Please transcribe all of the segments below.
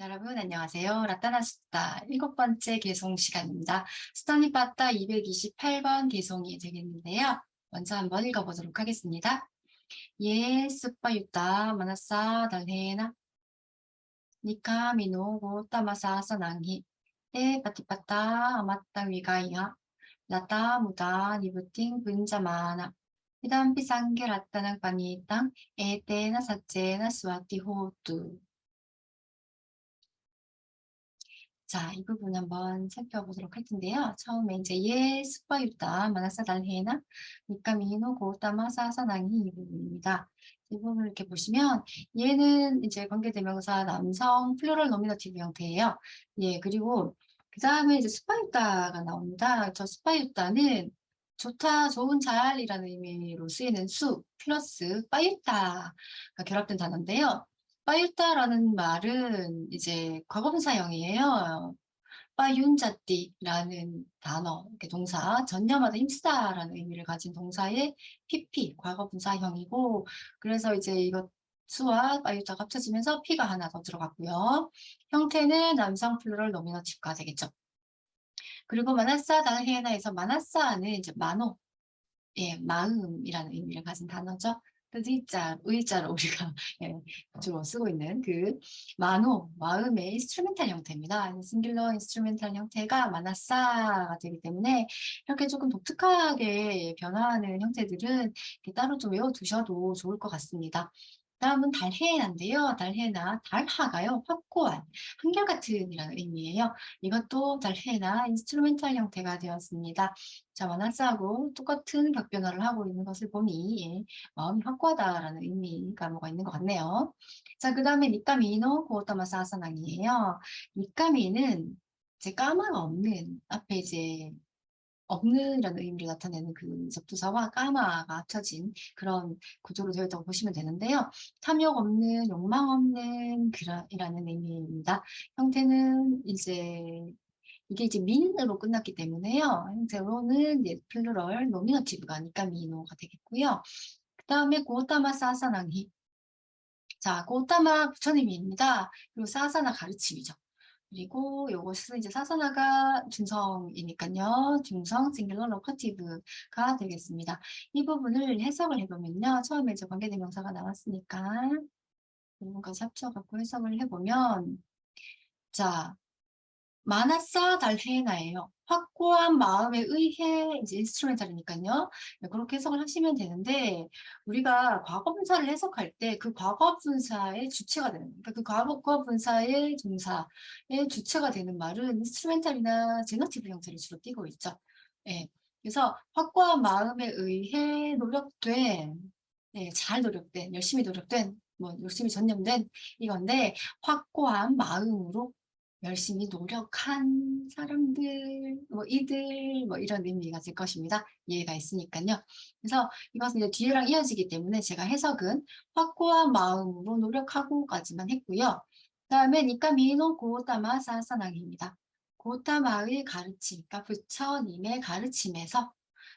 여러분 안녕하세요. 라따나스타 일곱 번째 개송 시간입니다. 스타니바타 228번 개송이 되겠는데요. 먼저 한번 읽어보도록 하겠습니다. 예, 스파유타 마나사 달헤나 니카 미노고 따마사 사낭히 테 파티파타 아마타 위가이하 라타 무다 니부팅 분자마나 히담 피상게 라따낭 파니땅 에테나 사체나 스와티 호투 자, 이 부분 한번 살펴보도록 할 텐데요. 처음에 이제 예, 스파유타, 마나사 달헤나, 니카미노 고타마 사사낭이 이 부분입니다. 이 부분을 이렇게 보시면 얘는 이제 관계대명사 남성 플루럴 노미너티브 형태예요. 예, 그리고 그 다음에 이제 스파유타가 나옵니다. 저 스파유타는 좋다, 좋은 잘이라는 의미로 쓰이는 수 플러스 파유타가 결합된 단어인데요. 빠유따라는 말은 이제 과거분사형이에요. 빠윤자띠라는 단어, 동사, 전념하다 힘쓰다라는 의미를 가진 동사의 PP, 과거분사형이고, 그래서 이제 이것 수와 빠유따가 합쳐지면서 P가 하나 더 들어갔고요. 형태는 남성 플루럴 노미너티브가 되겠죠. 그리고 마나싸 다헬헤나에서 마나싸는 이제 마노, 예, 마음이라는 의미를 가진 단어죠. 의자, 의자로 우리가 예, 주로 쓰고 있는 그 마노, 마음의 인스트루멘탈 형태입니다. 싱귤러 인스트루멘탈 형태가 마나사가 되기 때문에 이렇게 조금 독특하게 변화하는 형태들은 따로 좀 외워두셔도 좋을 것 같습니다. 다음은 달해나인데요. 달해나, 달하가요. 확고한, 한결같은 이라는 의미예요. 이것도 달해나 인스트루멘탈 형태가 되었습니다. 자, 마나스하고 똑같은 격변화를 하고 있는 것을 보니 예, 마음이 확고하다라는 의미가 뭐가 있는 것 같네요. 자, 그 다음에 니까미노 고타마사 아사낭이에요. 니까미는 제 까마가 없는 앞에 이제 없는이라는 의미를 나타내는 그 접두사와 까마가 합쳐진 그런 구조로 되어 있다고 보시면 되는데요. 탐욕 없는, 욕망 없는 이라는 의미입니다. 형태는 이제 이게 이제 민으로 끝났기 때문에요. 형태로는 이제 플루럴 노미너티브가 니까 미노가 되겠고요. 그 다음에 고타마 사사나니 자, 고타마 부처님입니다. 그리고 사사나 가르침이죠. 그리고 요것은 이제 사선화가 중성이니까요. 중성 싱글러 로커티브가 되겠습니다. 이 부분을 해석을 해보면요. 처음에 이제 관계대명사가 나왔으니까 부분까지 합쳐갖고 해석을 해보면 자, 마나사 달헤나예요. 확고한 마음에 의해 이제 인스트루멘탈이니까요. 네, 그렇게 해석을 하시면 되는데 우리가 과거 분사를 해석할 때 그 과거 분사의 주체가 되는 그러니까 그 과거 분사의 동사의 주체가 되는 말은 인스트루멘탈이나 제너티브 형태를 주로 띠고 있죠. 예. 그래서 확고한 마음에 의해 노력된 네, 잘 노력된, 열심히 노력된, 뭐 열심히 전념된 이건데 확고한 마음으로 열심히 노력한 사람들, 뭐 이들, 뭐 이런 의미가 될 것입니다. 이해가 있으니까요. 그래서 이것은 이제 뒤에랑 이어지기 때문에 제가 해석은 확고한 마음으로 노력하고까지만 했고요. 그 다음에 니까 미노 고타마 사사낭입니다. 고타마의 가르침, 그러니까 부처님의 가르침에서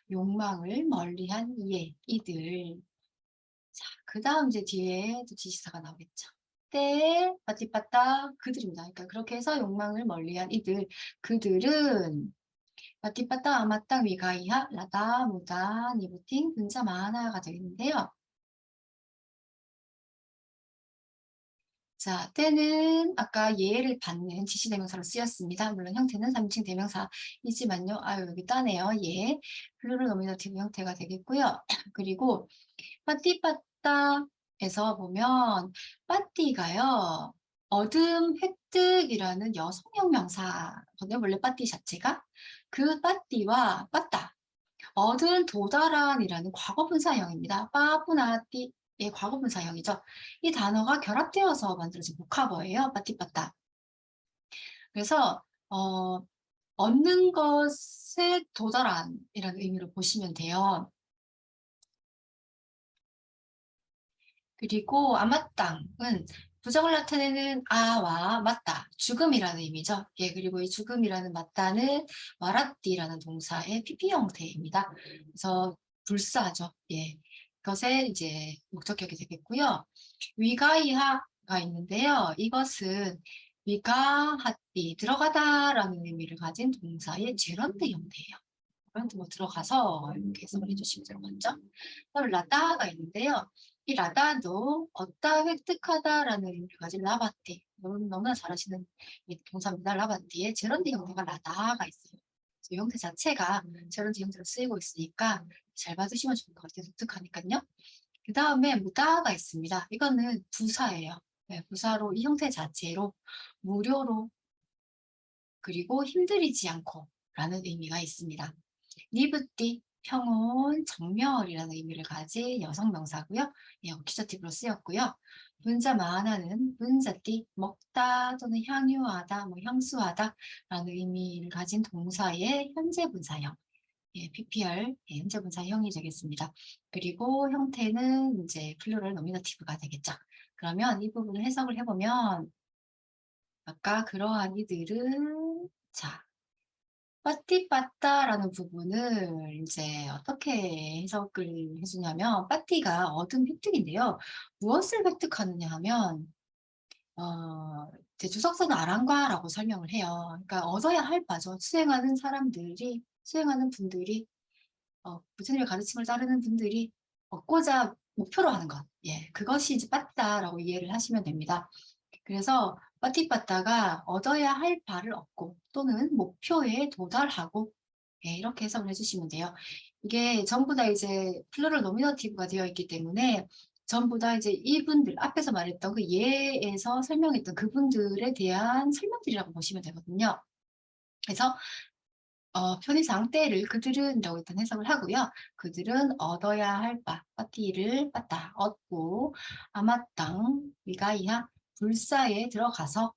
욕망을 멀리한 이에 이들. 자, 그 다음 이제 뒤에 지시사가 나오겠죠. 때에 바티파타 그들입니다. 그러니까 그렇게 해서 욕망을 멀리한 이들 그들은 바티파타 아마땅 위가이하 라다 무다 니부팅 분자 마하나가 되겠는데요. 자, 때는 아까 예를 받는 지시대명사로 쓰였습니다. 물론 형태는 3층 대명사이지만요. 아유, 여기 따네요. 예. 플루럴 노미너티브 형태가 되겠고요. 그리고 파티파타 에서 보면 빠띠가요. 어둠 획득이라는 여성형 명사거든요. 원래 빠띠 자체가. 그 빠띠와 빠따. 얻은 도달한이라는 과거분사형입니다. 빠부나띠의 과거분사형이죠. 이 단어가 결합되어서 만들어진 복합어예요. 빠띠빠따. 그래서 어, 얻는 것에 도달한이라는 의미로 보시면 돼요. 그리고 아마땅은 부정을 나타내는 아와 맞다, 죽음이라는 의미죠. 예, 그리고 이 죽음이라는 맞다는 마라띠라는 동사의 PP 형태입니다. 그래서 불사죠. 예, 그것의 이제 목적격이 되겠고요. 위가이하가 있는데요. 이것은 위가 하띠 들어가다라는 의미를 가진 동사의 제런트 형태예요. 제런트 뭐 들어가서 이렇게 해석을 해주시면. 먼저. 그다음 라다가 있는데요. 이 라다도 얻다 획득하다라는 의미를 가진. 너무- 너무나 잘하시는 이 동사입니다. 라바띠의 제런트 형태가 라다가 있어요. 이 형태 자체가 제런트 형태로 쓰이고 있으니까 잘 봐주시면 좋을 것 같아요. 독특하니까요. 그 다음에 무다가 있습니다. 이거는 부사예요. 네, 부사로 이 형태 자체로 무료로 그리고 힘들이지 않고 라는 의미가 있습니다. 리브띠 평온 정멸이라는 의미를 가진 여성 명사고요. 예, 오키저티브로 쓰였고요. 분자 마하나는 분자띠 먹다 또는 향유하다, 뭐 향수하다 라는 의미를 가진 동사의 현재 분사형. 예, PPR 예, 현재 분사형이 되겠습니다. 그리고 형태는 이제 플루럴 노미너티브가 되겠죠. 그러면 이 부분을 해석을 해보면 아까 그러한 이들은 자 빠띠빠따라는 부분을 이제 어떻게 해석을 해주냐면 빠띠가 얻은 획득인데요. 무엇을 획득하느냐 하면 어, 이제 주석서는 아랑과라고 설명을 해요. 그러니까 얻어야 할 바죠. 수행하는 사람들이 수행하는 분들이 어, 부처님의 가르침을 따르는 분들이 얻고자 목표로 하는 것. 예, 그것이 이제 빠따라고 이해를 하시면 됩니다. 그래서 빠띠빠따가 얻어야 할 바를 얻고 또는 목표에 도달하고 예, 이렇게 해석을 해주시면 돼요. 이게 전부 다 이제 플루럴 노미너티브가 되어 있기 때문에 전부 다 이제 이분들 앞에서 말했던 그 예에서 설명했던 그분들에 대한 설명들이라고 보시면 되거든요. 그래서 어, 편의상 때를 그들은이라고 일단 해석을 하고요. 그들은 얻어야 할 바, 빠띠를 빠따, 얻고 아마땅, 위가 이하, 불사에 들어가서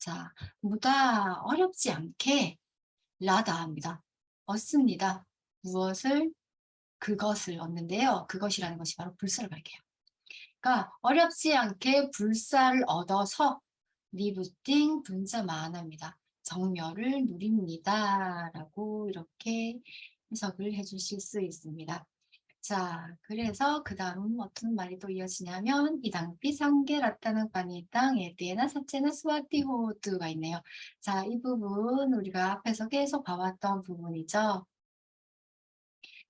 자, 무다 어렵지 않게 라다 합니다. 얻습니다. 무엇을? 그것을 얻는데요. 그것이라는 것이 바로 불사를 밝혀요. 그러니까 어렵지 않게 불사를 얻어서 리부팅 분자 마하나입니다. 정멸을 누립니다. 라고 이렇게 해석을 해주실 수 있습니다. 자, 그래서 그 다음 어떤 말이 또 이어지냐면 이당비 상계라타는 관이 땅에 대나 사체나 스와티호드가 있네요. 자, 이 부분 우리가 앞에서 계속 봐왔던 부분이죠.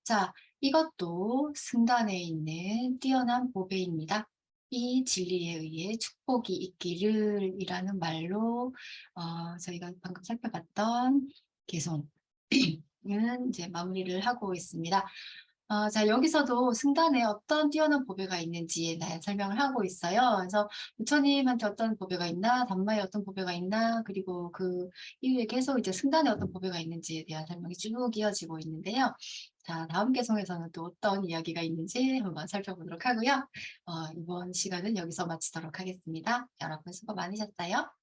자, 이것도 승단에 있는 뛰어난 보배입니다. 이 진리에 의해 축복이 있기를 이라는 말로 어, 저희가 방금 살펴봤던 개송은 이제 마무리를 하고 있습니다. 어, 자, 여기서도 승단에 어떤 뛰어난 보배가 있는지에 대한 설명을 하고 있어요. 그래서 부처님한테 어떤 보배가 있나, 담마에 어떤 보배가 있나, 그리고 그 이후에 계속 이제 승단에 어떤 보배가 있는지에 대한 설명이 쭉 이어지고 있는데요. 자, 다음 개성에서는 또 어떤 이야기가 있는지 한번 살펴보도록 하고요. 어, 이번 시간은 여기서 마치도록 하겠습니다. 여러분 수고 많으셨어요.